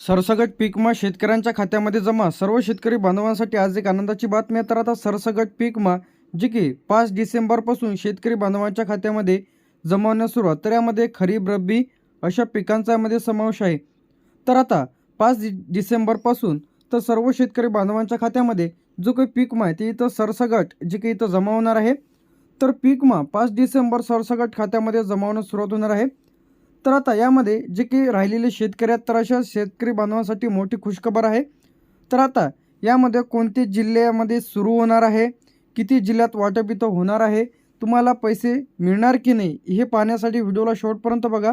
सरसगट पीकमा शेतकऱ्यांच्या खात्यामध्ये जमा. सर्व शेतकरी बांधवांसाठी आज एक आनंदाची बातमी आहे. तर आता सरसगट पीकमा जी की पाच डिसेंबरपासून शेतकरी बांधवांच्या खात्यामध्ये जमा होण्यास सुरुवात. तर यामध्ये खरीप रब्बी अशा पिकांचा यामध्ये समावेश आहे. तर आता पाच डि डिसेंबरपासून तर सर्व शेतकरी बांधवांच्या खात्यामध्ये जो काही पीक आहे ते इथं सरसगट जे काही इथं जमा होणार आहे. तर पीकमा पाच डिसेंबर सरसगट खात्यामध्ये जमा होण्यास सुरुवात होणार आहे. तर आता यामध्ये जे काही राहिलेले शेतकरी आहेत तर अशा शेतकरी बांधवांसाठी मोठी खुशखबर आहे. तर आता यामध्ये कोणते जिल्ह्यामध्ये सुरू होणार आहे? किती जिल्ह्यात वाटप इथं होणार आहे? तुम्हाला पैसे मिळणार की नाही हे पाहण्यासाठी व्हिडिओला शेवटपर्यंत बघा.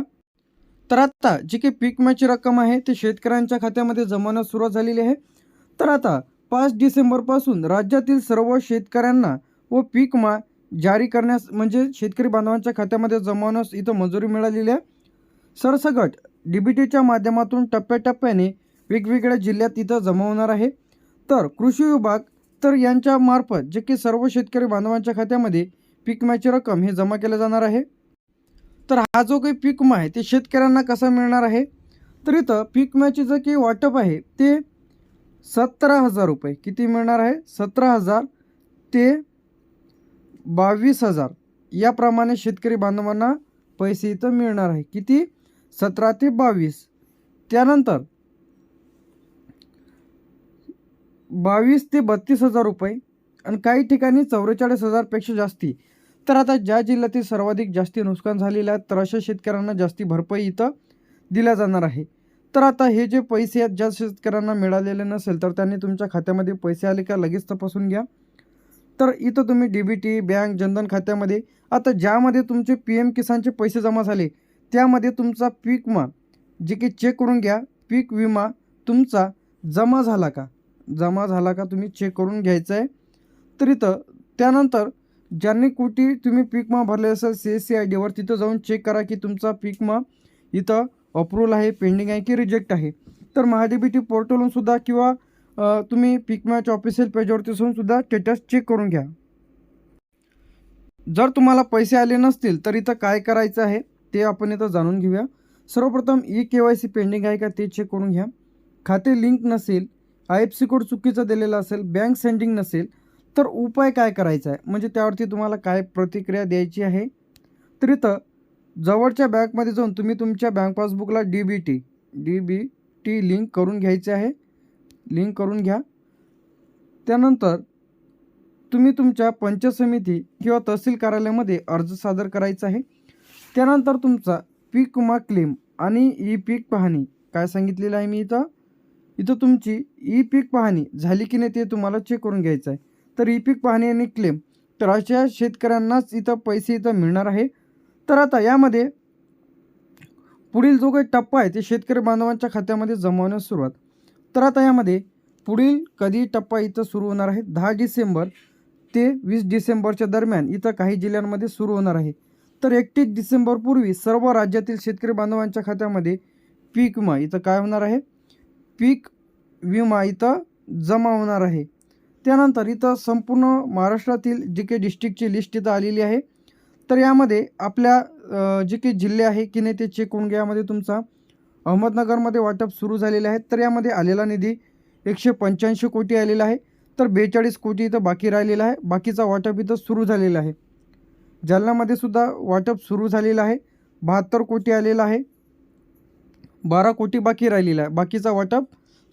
तर आता जी काही पीक विम्याची रक्कम आहे ते शेतकऱ्यांच्या खात्यामध्ये जमवण्यास सुरुवात झालेली आहे. तर आता पाच डिसेंबरपासून राज्यातील सर्व शेतकऱ्यांना व पीक विमा जारी करण्यास म्हणजे शेतकरी बांधवांच्या खात्यामध्ये जमावण्यास इथं मंजुरी मिळालेली आहे. सरसगट डी बी टीच्या माध्यमातून टप्प्याटप्प्याने वेगवेगळ्या जिल्ह्यात इथं जमा होणार आहे. तर कृषी विभाग तर यांच्या मार्फत जे की सर्व शेतकरी बांधवांच्या खात्यामध्ये पीक विम्याची रक्कम हे जमा केलं जाणार आहे. तर हा जो काही पीक विमा आहे ते शेतकऱ्यांना कसा मिळणार आहे? तर इथं पीक विम्याचे जे काही वाटप आहे ते सतरा हजार रुपये. किती मिळणार आहे? सतरा हजार ते बावीस हजार. याप्रमाणे शेतकरी बांधवांना पैसे इथं मिळणार आहे. किती? सतरा ते बावीस. त्यानंतर बावीस ते बत्तीस हजार रुपये आणि काही ठिकाणी चौवेचाळीस हजारपेक्षा जास्ती. तर आता ज्या जिल्ह्यातील सर्वाधिक जास्ती नुकसान झालेलं आहे तर अशा शेतकऱ्यांना जास्ती भरपाई इथं दिल्या जाणार आहे. तर आता हे जे पैसे आहेत ज्या शेतकऱ्यांना मिळालेले नसेल तर त्यांनी तुमच्या खात्यामध्ये पैसे आले का लगेच तपासून घ्या. तर इथं तुम्ही D B T bank Jan Dhan खात्यामध्ये आता ज्यामध्ये तुमचे पी एम किसानचे पैसे जमा झाले त्यामध्ये तुमचा पीक विमा जे की चेक करून घ्या पीक विमा तुमचा जमा झाला का? जमा झाला का तुम्ही चेक करून घ्यायचं आहे तर इथं त्यानंतर ज्यांनी कुठे तुम्ही पीक विमा भरले असेल सी एस सी आय डीवर तिथं जाऊन चेक करा की तुमचा पीक विमा इथं अप्रूव्हल आहे पेंडिंग आहे की रिजेक्ट आहे. तर महाडीबीटी पोर्टलहून सुद्धा किंवा तुम्ही पीक विम्याच्या ऑफिशियल पेजवरती जाऊन सुद्धा स्टेटस चेक करून घ्या. जर तुम्हाला पैसे आले नसतील तर इथं काय करायचं आहे? ते आपण इथं जाणून घेऊया. सर्वप्रथम E K Y C pending आहे का ते चेक करून घ्या. खाते लिंक नसेल आय एफ सी कोड चुकीचा दिलेला असेल बँक सेंडिंग नसेल तर उपाय काय करायचा आहे? म्हणजे त्यावरती तुम्हाला काय प्रतिक्रिया द्यायची आहे? तर इथं जवळच्या बँकमध्ये जाऊन तुम्ही तुमच्या bank पासबुकला D B T D B T link करून घ्यायची आहे. लिंक करून घ्या. त्यानंतर तुम्ही तुमच्या पंचायत समिती किंवा तहसील कार्यालयामध्ये अर्ज सादर करायचा आहे. त्यानंतर तुमचा पीक विमा क्लेम आणि ई पीक पाहणी. काय सांगितलेलं आहे मी इथं? इथं तुमची ई पीक पाहणी झाली की नाही ते तुम्हाला चेक करून घ्यायचं आहे. तर ई पीक पाहणी आणि क्लेम तर अशा शेतकऱ्यांनाच इथं पैसे इथं मिळणार आहे. तर आता यामध्ये पुढील जो काही टप्पा आहे ते शेतकरी बांधवांच्या खात्यामध्ये जमवण्यास सुरुवात. तर आता यामध्ये पुढील कधी टप्पा इथं सुरू होणार आहे? दहा डिसेंबर ते वीस डिसेंबरच्या दरम्यान इथं काही जिल्ह्यांमध्ये सुरू होणार आहे. तर एकतीस डिसेंबरपूर्वी सर्व राज्यातील शेतकरी बांधवांच्या खात्यामध्ये पीक विमा इथं काय होणार आहे? पीक विमा इथं जमा होणार आहे. त्यानंतर इथं संपूर्ण महाराष्ट्रातील जे काही डिस्ट्रिक्टची लिस्ट इथं आलेली आहे. तर यामध्ये आपल्या जे काही जिल्हे आहे की नाही ते चेक होऊन घ्या. यामध्ये तुमचा अहमदनगरमध्ये वाटप सुरू झालेले आहे तर यामध्ये आलेला निधी एकशे पंच्याऐंशी कोटी आलेला आहे. तर बेचाळीस कोटी इथं बाकी राहिलेला आहे. बाकीचा वाटप इथं सुरू झालेला आहे. जालनामध्ये सुद्धा वाटप सुरू झालेलं आहे. बहात्तर कोटी आलेला आहे. बारा कोटी बाकी राहिलेला आहे. बाकीचा वाटप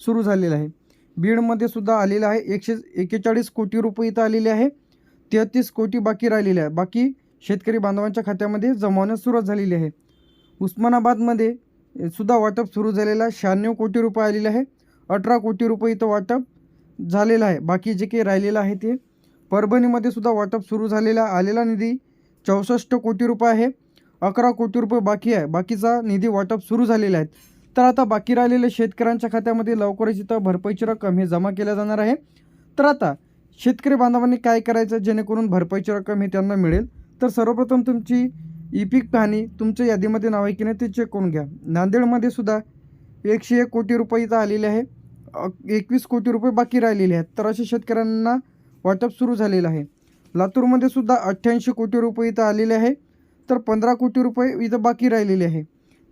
सुरू झालेला आहे. बीडमध्ये सुद्धा आलेला आहे. एकशे एकेचाळीस कोटी रुपये इथं आलेले आहे. तेहतीस कोटी बाकी राहिलेले आहे. बाकी शेतकरी बांधवांच्या खात्यामध्ये जमावण्यास सुरुवात झालेली आहे. उस्मानाबादमध्ये सुद्धा वाटप सुरू झालेलं आहे. शहाण्णव कोटी रुपये आलेले आहे. अठरा कोटी रुपये इथं वाटप झालेलं आहे. बाकी जे काही राहिलेलं आहे ते परभणीमध्ये सुद्धा वाटप सुरू झालेला आलेला निधी चौसष्ट कोटी रुपये आहे. अकरा कोटी रुपये बाकी आहे. बाकीचा निधी वाटप सुरू झालेला आहे तर आता बाकी राहिलेल्या शेतकऱ्यांच्या खात्यामध्ये लवकरच इथं भरपाईची रक्कम हे जमा केल्या जाणार आहे. तर आता शेतकरी बांधवांनी काय करायचं? जेणेकरून भरपाईची रक्कम हे त्यांना मिळेल. तर सर्वप्रथम तुमची ई पीक पाहणी तुमच्या यादीमध्ये नाव आहे की नाही ते चेक करून घ्या. नांदेडमध्ये सुद्धा एकशे एक कोटी रुपये इथं आलेले आहे. एकवीस कोटी रुपये बाकी राहिलेले आहेत. तर असे शेतकऱ्यांना वाटप सुरू झालेलं आहे. लातूरमध्ये सुद्धा अठ्ठ्याऐंशी कोटी रुपये इथं आलेले आहे. तर पंधरा कोटी रुपये इथं बाकी राहिलेले आहे.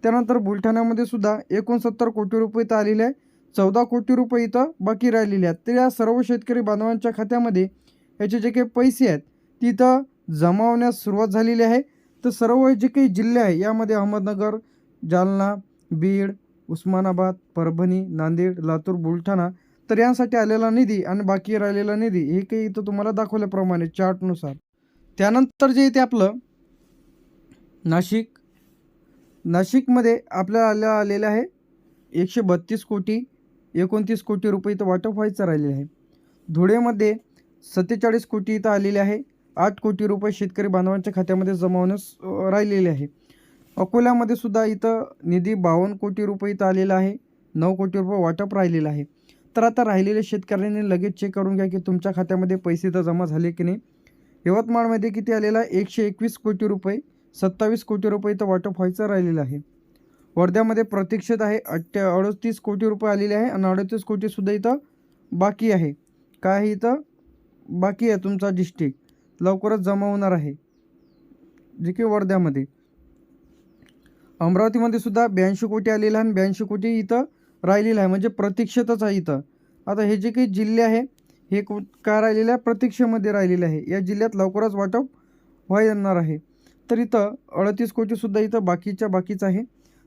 त्यानंतर बुलढाण्यामध्ये सुद्धा एकोणसत्तर कोटी रुपये इथं आलेले आहे. चौदा कोटी रुपये इथं बाकी राहिलेले आहेत. तर या सर्व शेतकरी बांधवांच्या खात्यामध्ये याचे जे काही पैसे आहेत तिथं इथं जमा होण्यास सुरुवात झालेली आहे. तर सर्व जे काही जिल्हे आहे यामध्ये अहमदनगर जालना बीड उस्मानाबाद परभणी नांदेड लातूर बुलढाणा तर यांसाठी आलेला निधी आणि बाकी राहिलेला निधी हे काही इथं तुम्हाला दाखवल्याप्रमाणे चार्टनुसार. त्यानंतर जे इथे आपलं नाशिक नाशिकमध्ये आपल्याला आल्या आलेलं आहे एकशे बत्तीस कोटी एकोणतीस कोटी रुपये इथं वाटप व्हायचं राहिलेलं आहे. धुळेमध्ये सत्तेचाळीस कोटी इथं आलेले आहे आठ कोटी रुपये शेतकरी बांधवांच्या खात्यामध्ये जमा होण्यास राहिलेले आहे. अकोल्यामध्ये सुद्धा इथं निधी बावन्न कोटी रुपये इथं आलेला आहे नऊ कोटी रुपये वाटप राहिलेलं आहे. तर आता राहिलेल्या शेतकऱ्यांनी लगेच चेक करून घ्या की तुमच्या खात्यामध्ये पैसे तर जमा झाले की नाही. यवतमाळमध्ये किती आलेला एकशे एकवीस कोटी रुपये. सत्तावीस कोटी रुपये इथं वाटप व्हायचं राहिलेलं आहे. वर्ध्यामध्ये प्रतीक्षित आहे अठ्ठ्या अडतीस कोटी रुपये आलेले आहे आणि अडतीस कोटीसुद्धा इथं बाकी आहे. काय आहे इथं? बाकी आहे तुमचा डिस्ट्रिक्ट लवकरच जमा होणार आहे. जे की वर्ध्यामध्ये. अमरावतीमध्ये सुद्धा ब्याऐंशी कोटी आलेलं आहे आणि ब्याऐंशी कोटी इथं राहिलेलं आहे म्हणजे प्रतीक्षेतच आहे इथं. आता हे जे काही जिल्हे आहे हे को काय राहिलेलं आहे? प्रतीक्षेमध्ये राहिलेले आहे. या जिल्ह्यात लवकरच वाटप व्हाय येणार आहे. तर इथं अडतीस कोटीसुद्धा इथं बाकीच्या बाकीच आहे.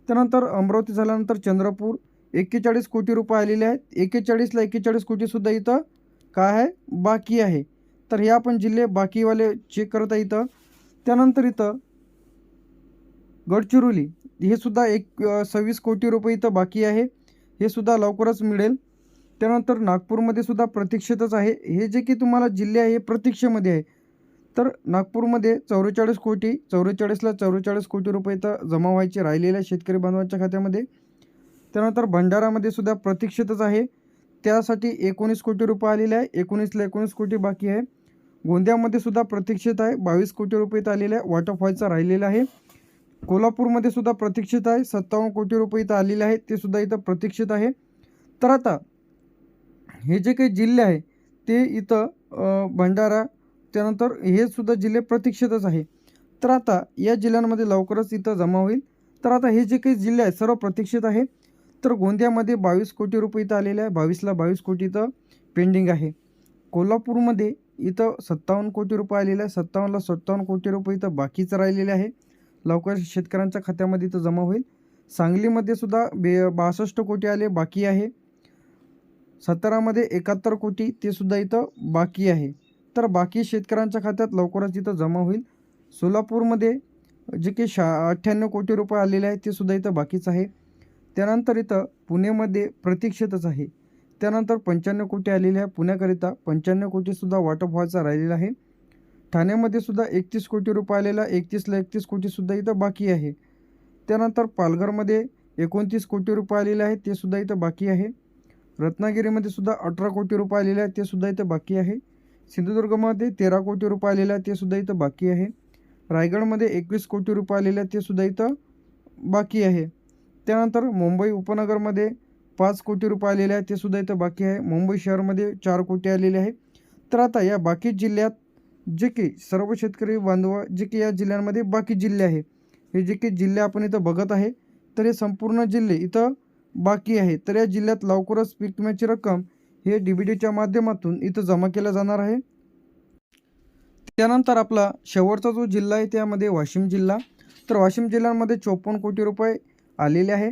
त्यानंतर अमरावती झाल्यानंतर चंद्रपूर एक्केचाळीस कोटी रुपये आलेले आहेत. एक्केचाळीसला एक्केचाळीस कोटीसुद्धा इथं काय आहे? बाकी आहे. तर हे आपण जिल्हे बाकीवाले चेक करत आहे इथं. त्यानंतर इथं गडचिरोली हे सुद्धा एक सव्वीस कोटी रुपये इथं बाकी आहे. हे सुद्धा लवकरच मिळेल. त्यानंतर नागपूरमध्ये सुद्धा प्रतीक्षेतच आहे. हे जे की तुम्हाला जिल्हे आहे हे प्रतीक्षेमध्ये आहे. तर नागपूरमध्ये चौवेचाळीस कोटी चौवेचाळीसला चौवेचाळीस कोटी रुपये इथं जमा व्हायचे राहिलेल्या आहे शेतकरी बांधवांच्या खात्यामध्ये. त्यानंतर भंडारामध्ये सुद्धा प्रतीक्षेतच आहे. त्यासाठी एकोणीस कोटी रुपये आलेले आहे. एकोणीसला एकोणीस कोटी बाकी आहे. गोंदियामध्ये सुद्धा प्रतीक्षेत आहे. बावीस कोटी रुपये इथं आलेले आहे. वाटप व्हायचा राहिलेला आहे. कोल्हापूरमध्ये सुद्धा प्रतीक्षित आहे. सत्तावन्न कोटी रुपये इथं आलेले आहेत. ते सुद्धा इथं प्रतीक्षित आहे. तर आता हे जे काही जिल्हे आहे ते इथं भंडारा त्यानंतर हे सुद्धा जिल्हे प्रतीक्षितच आहे. तर आता या जिल्ह्यांमध्ये लवकरच इथं जमा होईल. तर आता हे जे काही जिल्हे आहेत सर्व प्रतीक्षित आहे. तर गोंदियामध्ये बावीस कोटी रुपये इथं आलेले आहे. बावीसला बावीस कोटी इथं पेंडिंग आहे. कोल्हापूरमध्ये इथं सत्तावन्न कोटी रुपये आलेले आहे. सत्तावन्नला सत्तावन्न कोटी रुपये इथं बाकीचं राहिलेले आहे. लवकर शेतकऱ्यांच्या खात्यामध्ये इथं जमा होईल. सांगलीमध्ये सुद्धा बे बासष्ट कोटी आले बाकी आहे. सतरामध्ये एकाहत्तर कोटी ते सुद्धा इथं बाकी आहे. तर बाकी शेतकऱ्यांच्या खात्यात लवकरच इथं जमा होईल. सोलापूरमध्ये जे की शा अठ्ठ्याण्णव कोटी रुपये आलेले आहेत ते सुद्धा इथं बाकीच आहे. त्यानंतर इथं पुणेमध्ये प्रतीक्षेतच आहे. त्यानंतर पंच्याण्णव कोटी आलेले आहे. पुण्याकरिता पंच्याण्णव कोटीसुद्धा वाटप व्हायचा राहिलेला आहे. ठाण्यामध्ये सुद्धा एकतीस कोटी रुपये आलेला एकतीसला एकतीस कोटीसुद्धा इथं बाकी आहे. त्यानंतर पालघरमध्ये एकोणतीस कोटी रुपये आलेले आहेत ते सुद्धा इथं बाकी आहे. रत्नागिरीमध्ये सुद्धा अठरा कोटी रुपये आलेले आहेत ते सुद्धा इथं बाकी आहे. सिंधुदुर्गमध्ये तेरा कोटी रुपये आलेले आहेत ते सुद्धा इथं बाकी आहे. रायगडमध्ये एकवीस कोटी रुपये आलेले आहेत ते सुद्धा इथं बाकी आहे. त्यानंतर मुंबई उपनगरमध्ये पाच कोटी रुपये आलेले आहेत ते सुद्धा इथं बाकी आहे. मुंबई शहरमध्ये चार कोटी आलेले आहे तर आता या बाकी जिल्ह्यात जे की सर्व शेतकरी बांधव जे की या जिल्ह्यांमध्ये बाकी जिल्हे आहे. हे जे की जिल्हे आपण इथं बघत आहे तर हे संपूर्ण जिल्हे इथं बाकी आहे. तर या जिल्ह्यात लवकरच पीक विम्याची रक्कम हे डी बी डीच्या माध्यमातून इथं जमा केल्या जाणार आहे. त्यानंतर आपला शेवटचा जो जिल्हा आहे त्यामध्ये वाशिम जिल्हा. तर वाशिम जिल्ह्यामध्ये चोपन्न कोटी रुपये आलेले आहे.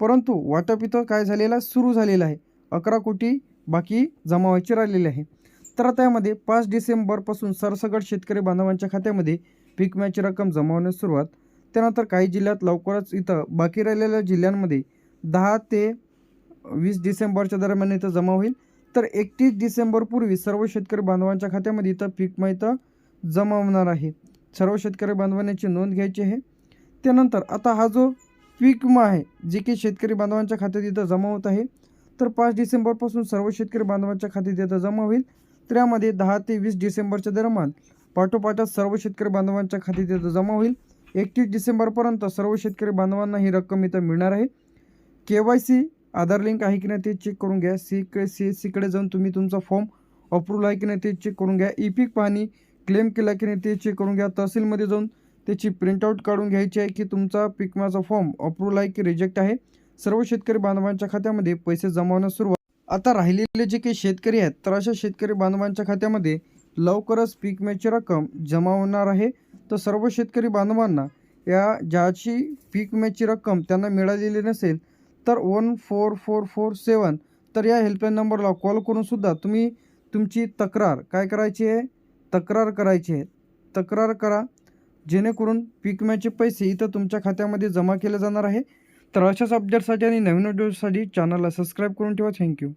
परंतु वाटप इथं काय झालेलं सुरू झालेलं आहे. अकरा कोटी बाकी जमा व्हायचे राहिलेले आहे. तर आता यामध्ये पाच डिसेंबरपासून सरसगट शेतकरी बांधवांच्या खात्यामध्ये पीक विम्याची रक्कम जमा होण्यास सुरुवात. त्यानंतर काही जिल्ह्यात लवकरच इथं बाकी राहिलेल्या जिल्ह्यांमध्ये दहा ते वीस डिसेंबरच्या दरम्यान इथं जमा होईल. तर एकतीस डिसेंबरपूर्वी सर्व शेतकरी बांधवांच्या खात्यामध्ये इथं पीक विमा इथं जमा होणार आहे. सर्व शेतकरी बांधवांची नोंद घ्यायची आहे. त्यानंतर आता हा जो पीक विमा आहे जे की शेतकरी बांधवांच्या खात्यात इथं जमा होत आहे तर पाच डिसेंबरपासून सर्व शेतकरी बांधवांच्या खात्यात इथं जमा होईल. तर दहा ते वीस डिसेंबरच्या दरम्यान पाठोपाठच सर्व शेतकरी बांधवांच्या खात्यात इथं जमा होईल. एकतीस डिसेंबरपर्यंत सर्व शेतकरी बांधवांना ही रक्कम इथं मिळणार आहे. K Y C Aadhaar link आहे की नाही ते चेक करून घ्या. सी सी एस सीकडे जाऊन तुम्ही तुमचा फॉर्म अप्रूव्हल आहे की नाही ते चेक करून घ्या. ई पीक पाहणी क्लेम केला की नाही ते चेक करून घ्या. तहसीलमध्ये जाऊन त्याची प्रिंटआउट काढून घ्यायची आहे की तुमचा पीक फॉर्म अप्रूव्ह आहे की रिजेक्ट आहे. सर्व शेतकरी बांधवांच्या खात्यामध्ये पैसे जमावण्यास सुरुवात आता राहिलेले जे काही शेतकरी आहेत तर अशा शेतकरी बांधवांच्या खात्यामध्ये लवकरच पीक विम्याची रक्कम जमा होणार आहे. तर सर्व शेतकरी बांधवांना या ज्याची पीक विम्याची रक्कम त्यांना मिळालेली नसेल तर one four four four seven तर या हेल्पलाईन नंबरला कॉल करूनसुद्धा तुम्ही तुमची तक्रार काय करायची आहे? तक्रार करायची आहे. तक्रार करा जेणेकरून पीक विम्याचे पैसे इथं तुमच्या खात्यामध्ये जमा केले जाणार आहे. तर अशाच अपडेटसाठी आणि नवीन व्हिडिओसाठी चॅनलला सबस्क्राईब करून ठेवा. थँक्यू